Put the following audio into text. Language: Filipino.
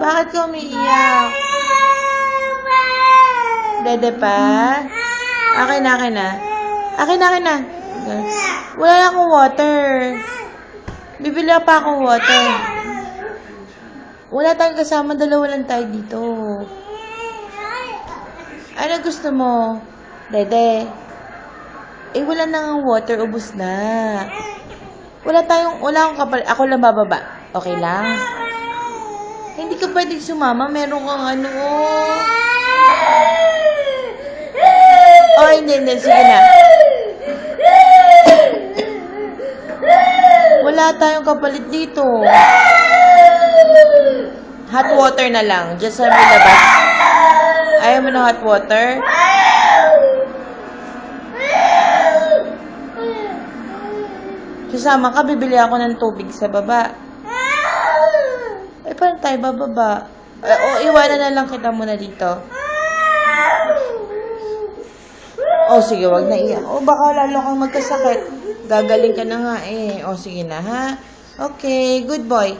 Bakit ka umiiyak? Dede pa? Akin na, akin na. Akin na, akin na. Wala na akong water. Bibili pa akong water. Wala tayong kasama, dalawa lang tayo dito. Ano gusto mo? Dede. Eh, wala na nga water, ubus na. Wala tayong, wala akong kapal, ako lang bababa. Okay lang? Ka pwedeng sumama, meron kang ano, oh. Oh, hindi, hindi, sige na. Wala tayong kapalit dito. Hot water na lang, just sa may labas. Ayaw mo ng hot water? Sasama ka, bibili ako ng tubig sa baba. Paano tayo bababa? Eh, o, iwanan na lang kita muna dito. O, sige, wag na iyak. O, baka lalo kang magkasakit. Gagaling ka na nga eh. O, sige na, ha? Okay, good boy.